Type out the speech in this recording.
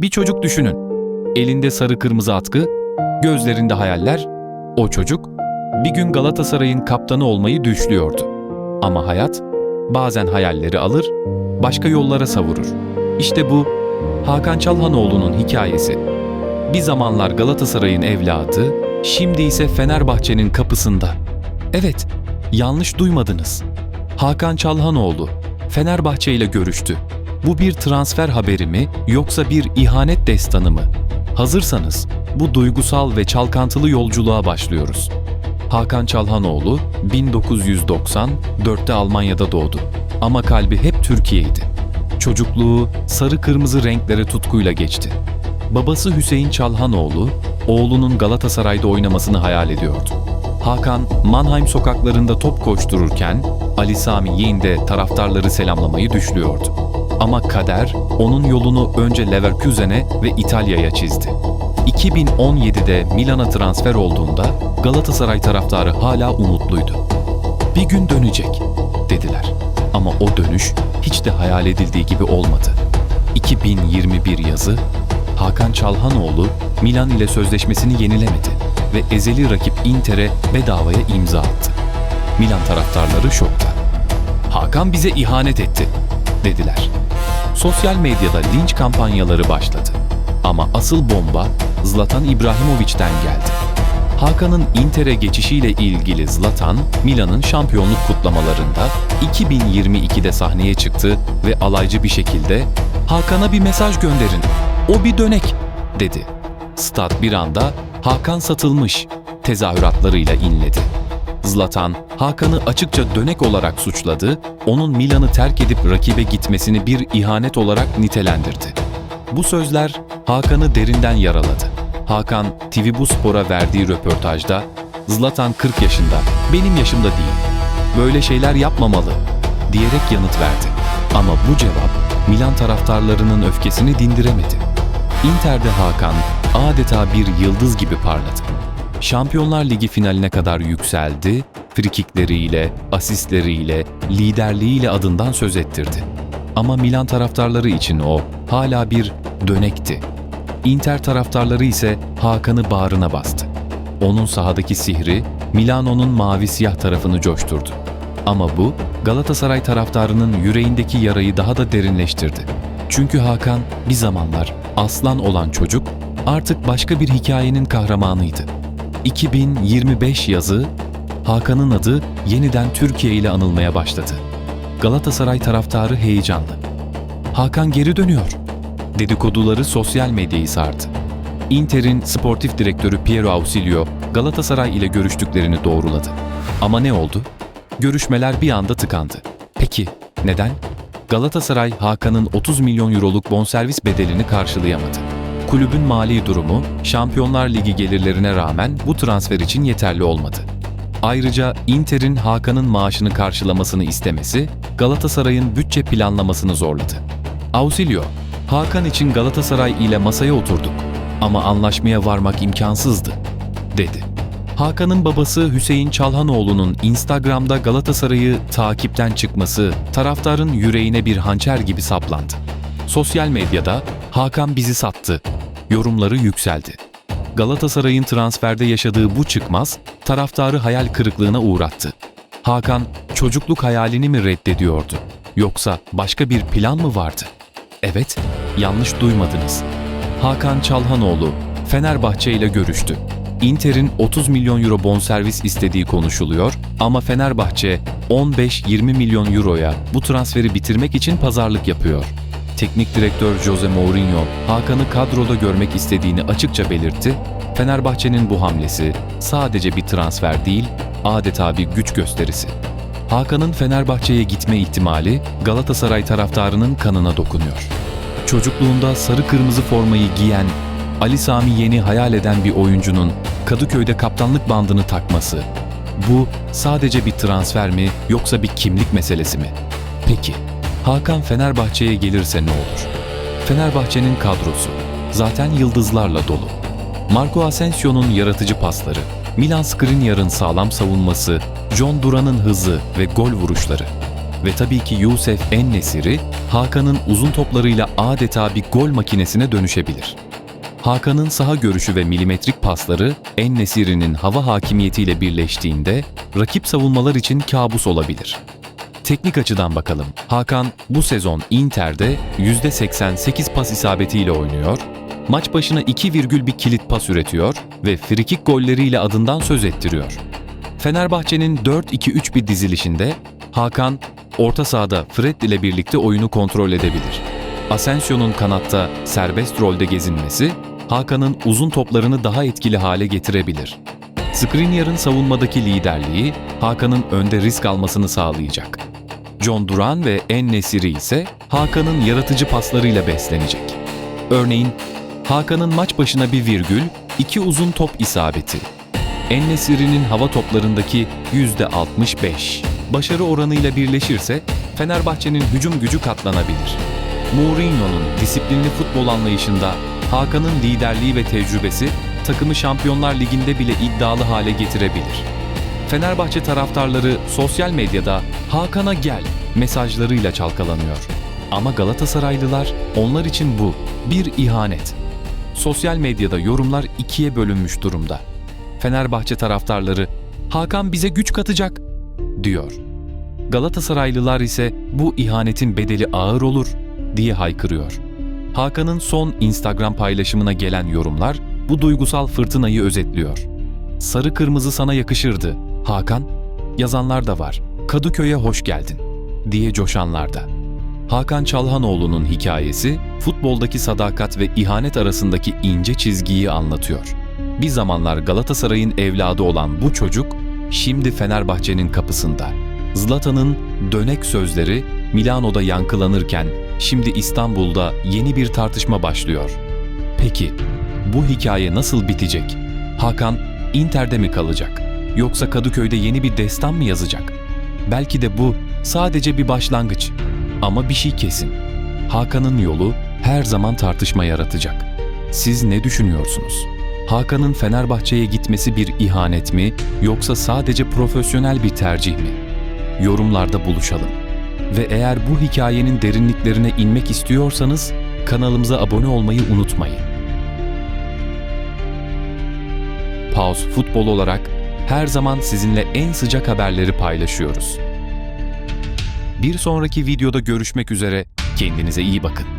Bir çocuk düşünün. Elinde sarı kırmızı atkı, gözlerinde hayaller. O çocuk bir gün Galatasaray'ın kaptanı olmayı düşlüyordu. Ama hayat bazen hayalleri alır, başka yollara savurur. İşte bu Hakan Çalhanoğlu'nun hikayesi. Bir zamanlar Galatasaray'ın evladı, şimdi ise Fenerbahçe'nin kapısında. Evet, yanlış duymadınız. Hakan Çalhanoğlu Fenerbahçe ile görüştü. Bu bir transfer haberi mi yoksa bir ihanet destanı mı? Hazırsanız bu duygusal ve çalkantılı yolculuğa başlıyoruz. Hakan Çalhanoğlu 1994'te Almanya'da doğdu. Ama kalbi hep Türkiye'ydi. Çocukluğu sarı kırmızı renklere tutkuyla geçti. Babası Hüseyin Çalhanoğlu, oğlunun Galatasaray'da oynamasını hayal ediyordu. Hakan, Mannheim sokaklarında top koştururken Ali Sami Yen de taraftarları selamlamayı düşlüyordu. Ama kader onun yolunu önce Leverkusen'e ve İtalya'ya çizdi. 2017'de Milan'a transfer olduğunda Galatasaray taraftarı hala umutluydu. Bir gün dönecek dediler. Ama o dönüş hiç de hayal edildiği gibi olmadı. 2021 yazı Hakan Çalhanoğlu Milan ile sözleşmesini yenilemedi ve ezeli rakip Inter'e bedavaya imza attı. Milan taraftarları şokta. Hakan bize ihanet etti dediler. Sosyal medyada linç kampanyaları başladı. Ama asıl bomba Zlatan İbrahimovic'den geldi. Hakan'ın Inter'e geçişiyle ilgili Zlatan, Milan'ın şampiyonluk kutlamalarında 2022'de sahneye çıktı ve alaycı bir şekilde "Hakan'a bir mesaj gönderin. O bir dönek." dedi. Stad bir anda "Hakan satılmış." tezahüratlarıyla inledi. Zlatan, Hakan'ı açıkça dönek olarak suçladı, onun Milan'ı terk edip rakibe gitmesini bir ihanet olarak nitelendirdi. Bu sözler Hakan'ı derinden yaraladı. Hakan, TV Bu Spor'a verdiği röportajda, Zlatan 40 yaşında, benim yaşımda değil, böyle şeyler yapmamalı diyerek yanıt verdi. Ama bu cevap Milan taraftarlarının öfkesini dindiremedi. Inter'de Hakan adeta bir yıldız gibi parladı. Şampiyonlar Ligi finaline kadar yükseldi, frikikleriyle, asistleriyle, liderliğiyle adından söz ettirdi. Ama Milan taraftarları için o hala bir dönekti. Inter taraftarları ise Hakan'ı bağrına bastı. Onun sahadaki sihri Milano'nun mavi siyah tarafını coşturdu. Ama bu Galatasaray taraftarının yüreğindeki yarayı daha da derinleştirdi. Çünkü Hakan bir zamanlar aslan olan çocuk artık başka bir hikayenin kahramanıydı. 2025 yazı Hakan'ın adı yeniden Türkiye ile anılmaya başladı. Galatasaray taraftarı heyecanlı. Hakan geri dönüyor. Dedikoduları sosyal medyayı sardı. Inter'in sportif direktörü Piero Ausilio Galatasaray ile görüştüklerini doğruladı. Ama ne oldu? Görüşmeler bir anda tıkandı. Peki neden? Galatasaray Hakan'ın 30 milyon euroluk bonservis bedelini karşılayamadı. Kulübün mali durumu Şampiyonlar Ligi gelirlerine rağmen bu transfer için yeterli olmadı. Ayrıca Inter'in Hakan'ın maaşını karşılamasını istemesi Galatasaray'ın bütçe planlamasını zorladı. Ausilio, Hakan için Galatasaray ile masaya oturduk ama anlaşmaya varmak imkansızdı, dedi. Hakan'ın babası Hüseyin Çalhanoğlu'nun Instagram'da Galatasaray'ı takipten çıkması taraftarın yüreğine bir hançer gibi saplandı. Sosyal medyada Hakan bizi sattı yorumları yükseldi. Galatasaray'ın transferde yaşadığı bu çıkmaz taraftarı hayal kırıklığına uğrattı. Hakan çocukluk hayalini mi reddediyordu? Yoksa başka bir plan mı vardı? Evet, yanlış duymadınız. Hakan Çalhanoğlu Fenerbahçe ile görüştü. Inter'in 30 milyon euro bonservis istediği konuşuluyor ama Fenerbahçe 15-20 milyon euroya bu transferi bitirmek için pazarlık yapıyor. Teknik direktör Jose Mourinho, Hakan'ı kadroda görmek istediğini açıkça belirtti. Fenerbahçe'nin bu hamlesi sadece bir transfer değil, adeta bir güç gösterisi. Hakan'ın Fenerbahçe'ye gitme ihtimali Galatasaray taraftarının kanına dokunuyor. Çocukluğunda sarı kırmızı formayı giyen, Ali Sami Yen'i hayal eden bir oyuncunun Kadıköy'de kaptanlık bandını takması. Bu sadece bir transfer mi yoksa bir kimlik meselesi mi? Peki, Hakan Fenerbahçe'ye gelirse ne olur? Fenerbahçe'nin kadrosu zaten yıldızlarla dolu. Marco Asensio'nun yaratıcı pasları, Milan Skriniar'ın sağlam savunması, John Duran'ın hızı ve gol vuruşları. Ve tabii ki Yusuf En-Nesiri, Hakan'ın uzun toplarıyla adeta bir gol makinesine dönüşebilir. Hakan'ın saha görüşü ve milimetrik pasları En-Nesiri'nin hava hakimiyetiyle birleştiğinde rakip savunmalar için kabus olabilir. Teknik açıdan bakalım. Hakan bu sezon Inter'de %88 pas isabetiyle oynuyor, maç başına 2 virgül bir kilit pas üretiyor ve frikik golleriyle adından söz ettiriyor. Fenerbahçe'nin 4-2-3 bir dizilişinde Hakan orta sahada Fred ile birlikte oyunu kontrol edebilir. Asensio'nun kanatta serbest rolde gezinmesi Hakan'ın uzun toplarını daha etkili hale getirebilir. Skriniar'ın savunmadaki liderliği Hakan'ın önde risk almasını sağlayacak. John Duran ve En-Nesiri ise Hakan'ın yaratıcı paslarıyla beslenecek. Örneğin Hakan'ın maç başına bir virgül, iki uzun top isabeti. En-Nesiri'nin hava toplarındaki %65. Başarı oranıyla birleşirse Fenerbahçe'nin hücum gücü katlanabilir. Mourinho'nun disiplinli futbol anlayışında Hakan'ın liderliği ve tecrübesi takımı Şampiyonlar Ligi'nde bile iddialı hale getirebilir. Fenerbahçe taraftarları sosyal medyada Hakan'a gel mesajlarıyla çalkalanıyor. Ama Galatasaraylılar onlar için bu bir ihanet. Sosyal medyada yorumlar ikiye bölünmüş durumda. Fenerbahçe taraftarları Hakan bize güç katacak diyor. Galatasaraylılar ise bu ihanetin bedeli ağır olur diye haykırıyor. Hakan'ın son Instagram paylaşımına gelen yorumlar bu duygusal fırtınayı özetliyor. Sarı kırmızı sana yakışırdı. Hakan, yazanlar da var. Kadıköy'e hoş geldin diye coşanlar da. Hakan Çalhanoğlu'nun hikayesi futboldaki sadakat ve ihanet arasındaki ince çizgiyi anlatıyor. Bir zamanlar Galatasaray'ın evladı olan bu çocuk şimdi Fenerbahçe'nin kapısında. Zlatan'ın dönek sözleri Milano'da yankılanırken şimdi İstanbul'da yeni bir tartışma başlıyor. Peki bu hikaye nasıl bitecek? Hakan Inter'de mi kalacak? Yoksa Kadıköy'de yeni bir destan mı yazacak? Belki de bu sadece bir başlangıç. Ama bir şey kesin. Hakan'ın yolu her zaman tartışma yaratacak. Siz ne düşünüyorsunuz? Hakan'ın Fenerbahçe'ye gitmesi bir ihanet mi yoksa sadece profesyonel bir tercih mi? Yorumlarda buluşalım. Ve eğer bu hikayenin derinliklerine inmek istiyorsanız kanalımıza abone olmayı unutmayın. Pause Futbol olarak her zaman sizinle en sıcak haberleri paylaşıyoruz. Bir sonraki videoda görüşmek üzere, kendinize iyi bakın.